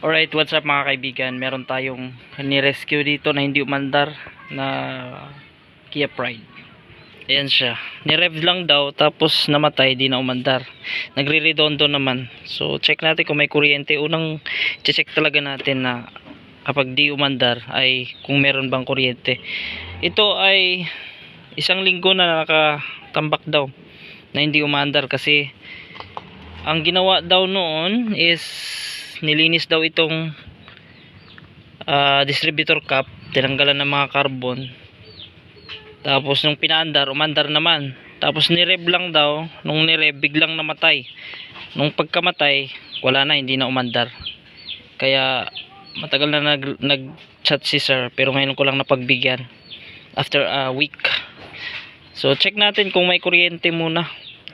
Alright, what's up mga kaibigan? Meron tayong ni-rescue dito na hindi umandar na Kia Pride. Ayan siya. Ni-rev lang daw tapos namatay, di na umandar. Nagre-redondo naman. So check natin kung may kuryente. Unang check talaga natin na kapag di umandar ay kung meron bang kuryente. Ito ay isang linggo na nakatambak daw na hindi umandar kasi ang ginawa daw noon is nilinis daw itong ah, distributor cap tinanggalan ng mga carbon. Tapos nung pinaandar umandar naman. Tapos nirev lang daw. Nung nirev biglang namatay. Nung pagkamatay wala na hindi na umandar. Kaya matagal na nag, nag chat si sir pero ngayon ko lang napagbigyan. After a week. So check natin kung may kuryente muna.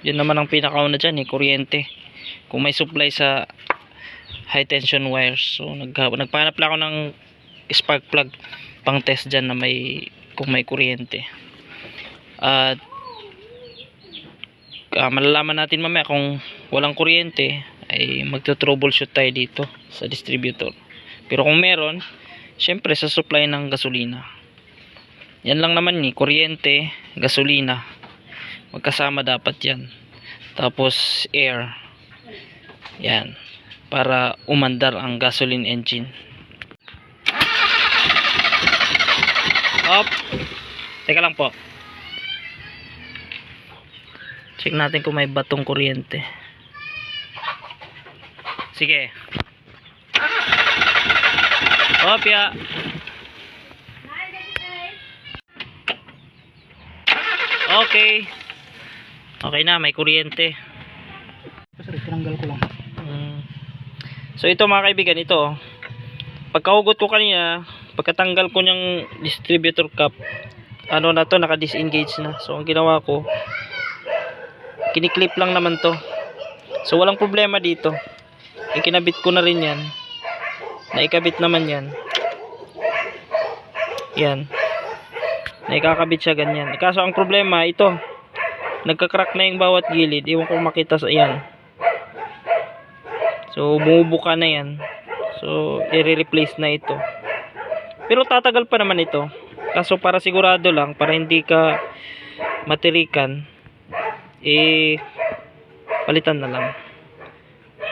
Yun naman ang pinakauna dyan eh kuryente. Kung may supply sa high tension wires. So nag nagpahanap lang ako ng spark plug pang test diyan na may kung may kuryente. At ah, malalaman natin mamaya kung walang kuryente ay magto-troubleshoot tayo dito sa distributor. Pero kung meron, syempre sa supply ng gasolina. Yan lang naman ni, kuryente, gasolina. Magkasama dapat yan. Tapos air. Yan para umandar ang gasoline engine. Op. Teka lang po. Check natin kung may batong kuryente. Sige. Op, ya. Okay. Okay na, may kuryente. Sorry, tinanggal ko lang. Mm. So ito mga kaibigan, ito. Pagkahugot ko kanina, pagkatanggal ko ng distributor cap, ano na to, naka-disengage na. So ang ginawa ko, kiniklip lang naman to. So walang problema dito. Ikinabit ko na rin yan. Naikabit naman yan. Yan. Naikakabit siya ganyan. Kaso ang problema, ito. Nagka-crack na yung bawat gilid. Iwan ko makita sa yan. So, bumubuka na yan. So, i-replace na ito. Pero tatagal pa naman ito. Kaso para sigurado lang, para hindi ka matirikan, eh, palitan na lang.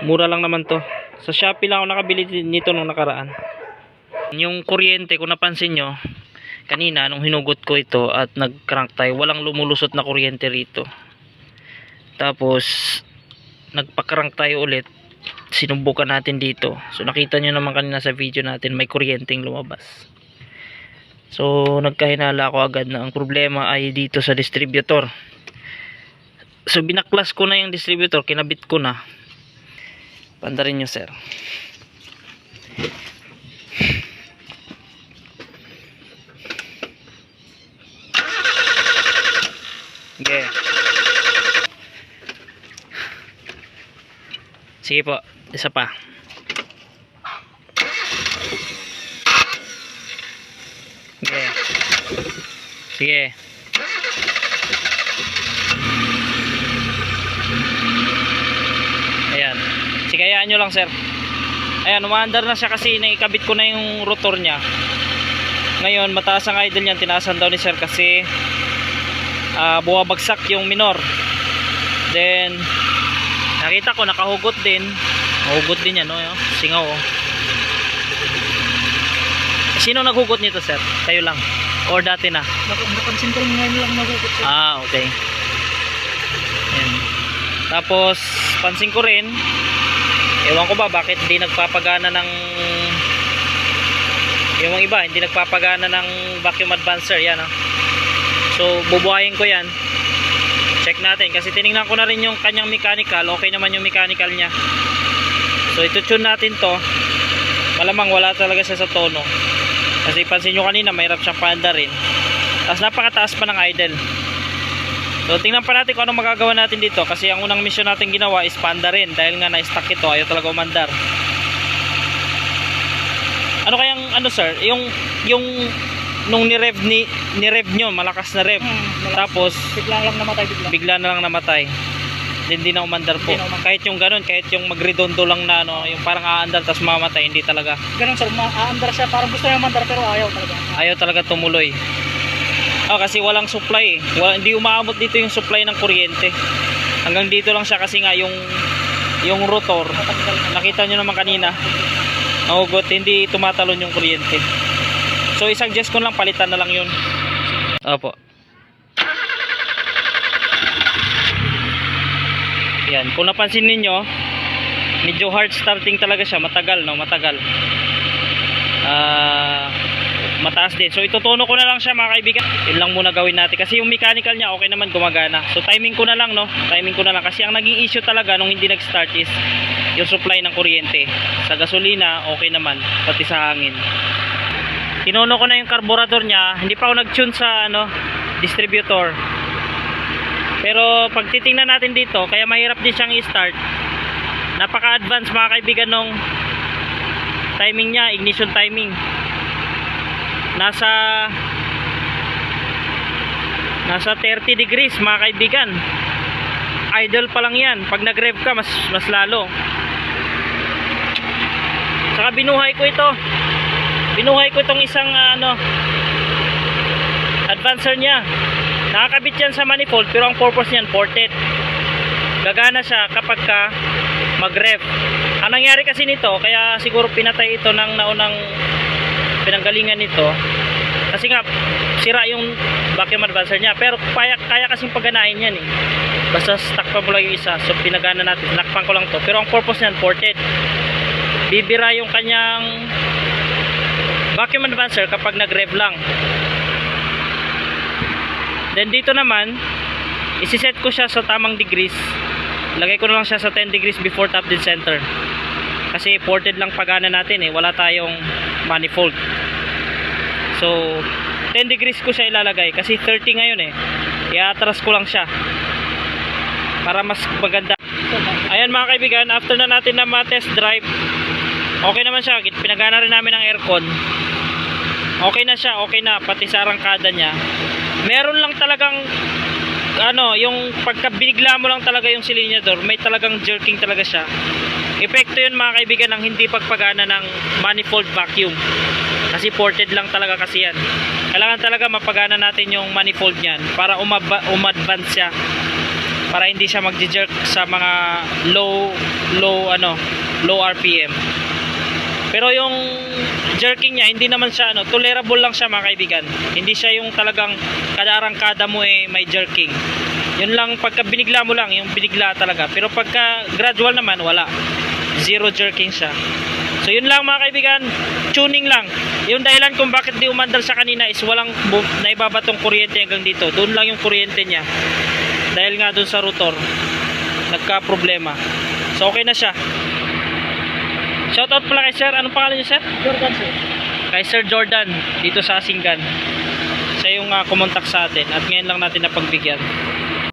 Mura lang naman to. Sa Shopee lang ako nakabili nito nung nakaraan. Yung kuryente, kung napansin nyo, kanina nung hinugot ko ito at nag-crank tayo, walang lumulusot na kuryente rito. Tapos, nagpa-crank tayo ulit sinubukan natin dito. So nakita nyo naman kanina sa video natin may kuryenteng lumabas. So nagkahinala ako agad na ang problema ay dito sa distributor. So binaklas ko na yung distributor, kinabit ko na. Pandarin nyo sir. Okay. Sige po, isa pa. Sige. Sige. Ayan. Sigayaan nyo lang sir. Ayan, umaandar na siya kasi naikabit ko na yung rotor niya. Ngayon, mataas ang idle niyan. Tinaasan daw ni sir kasi ah, buwabagsak yung minor. Then, Nakita ko nakahugot din. Hugot din yan, no? Yo? Singaw, oh. Sino naghugot nito, sir? Kayo lang. Or dati na? Napansin ko ngayon lang nagugot siya. Ah, okay. Yan. Tapos, pansin ko rin, ewan ko ba bakit hindi nagpapagana ng yung iba, hindi nagpapagana ng vacuum advancer, yan, ah. So, bubuhayin ko yan. Check natin kasi tiningnan ko na rin yung kanyang mechanical. Okay naman yung mechanical niya. So ito tune natin to. Malamang wala talaga siya sa tono. Kasi pansin nyo kanina mahirap siyang paanda rin. Tapos napakataas pa ng idle. So tingnan pa natin kung anong magagawa natin dito. Kasi ang unang mission natin ginawa is paanda rin. Dahil nga na-stuck ito. Ayaw talaga umandar. Ano kayang ano sir? Yung yung nung ni-rev ni ni-rev nyo malakas na rev. Hmm, malakas. Tapos Bigla lang namatay bigla. bigla na lang namatay. Hindi na umandar po. Na umandar. Kahit yung ganun, kahit yung magredondo lang na ano, yung parang aandar tapos mamatay, hindi talaga. Ganun sir, ma-aandar siya. Parang gusto niya mandar pero ayaw talaga. Ayaw talaga tumuloy. Ah, kasi walang supply eh. Wala, hindi umaabot dito yung supply ng kuryente. Hanggang dito lang siya kasi nga yung yung rotor, nakita nyo naman kanina, nahugot, hindi tumatalon yung kuryente. So, isang-suggest ko lang, palitan na lang yun. Opo. Yan, kung napansin ninyo, medyo hard starting talaga siya, matagal, no? Matagal. Ah, mataas din. So, itutuno ko na lang siya, mga kaibigan. Yun lang muna gawin natin. Kasi yung mechanical niya, okay naman, gumagana. So, timing ko na lang, no? Timing ko na lang. Kasi ang naging issue talaga nung hindi nag-start is yung supply ng kuryente. Sa gasolina, okay naman. Pati sa hangin. Tinuno ko na yung carburetor niya. Hindi pa ako nag-tune sa, ano, distributor. Pero pag titingnan natin dito, kaya mahirap din siyang i-start. Napaka-advance mga kaibigan nung timing niya, ignition timing. Nasa nasa 30 degrees mga kaibigan. Idle pa lang 'yan. Pag nag-rev ka mas mas lalo. Saka binuhay ko ito. Binuhay ko itong isang ah, ano advancer niya. Nakakabit yan sa manifold pero ang purpose niyan ported. Gagana siya kapag ka mag-rev. Ang nangyari kasi nito, kaya siguro pinatay ito ng naunang pinanggalingan nito. Kasi nga sira yung vacuum advancer niya. Pero kaya, kaya kasing paganahin yan eh. Basta pa mo lang yung isa. So pinagana natin. Nakpan ko lang to. Pero ang purpose niyan ported. Bibira yung kanyang vacuum advancer kapag nag-rev lang. Then dito naman, isiset ko siya sa tamang degrees. Lagay ko na lang siya sa 10 degrees before top dead center. Kasi ported lang pagana natin eh. Wala tayong manifold. So, 10 degrees ko siya ilalagay. Kasi 30 ngayon eh. I-atras ko lang siya. Para mas maganda. Ayan mga kaibigan, after na natin na ma-test drive, okay naman siya. Pinagana rin namin ng aircon. Okay na siya, okay na. Pati sa arangkada niya. Meron lang talagang ano, yung pagka binigla mo lang talaga yung silinyador, may talagang jerking talaga siya. Epekto yun mga kaibigan ng hindi pagpagana ng manifold vacuum. Kasi ported lang talaga kasi yan. Kailangan talaga mapagana natin yung manifold niyan para umaba, umadvance siya. Para hindi siya magje-jerk sa mga low low ano, low RPM. Pero yung jerking niya, hindi naman siya, ano, tolerable lang siya mga kaibigan. Hindi siya yung talagang kada mo eh may jerking. Yun lang, pagka binigla mo lang, yung binigla talaga. Pero pagka gradual naman, wala. Zero jerking siya. So yun lang mga kaibigan, tuning lang. Yung dahilan kung bakit di umandar sa kanina is walang naibabatong kuryente hanggang dito. Doon lang yung kuryente niya. Dahil nga doon sa rotor, nagka problema. So okay na siya. Shoutout pala kay sir. Anong pangalan niyo sir? Jordan sir. Kay Sir Jordan dito sa Asinggan. Siya yung uh, kumontak sa atin at ngayon lang natin napagbigyan.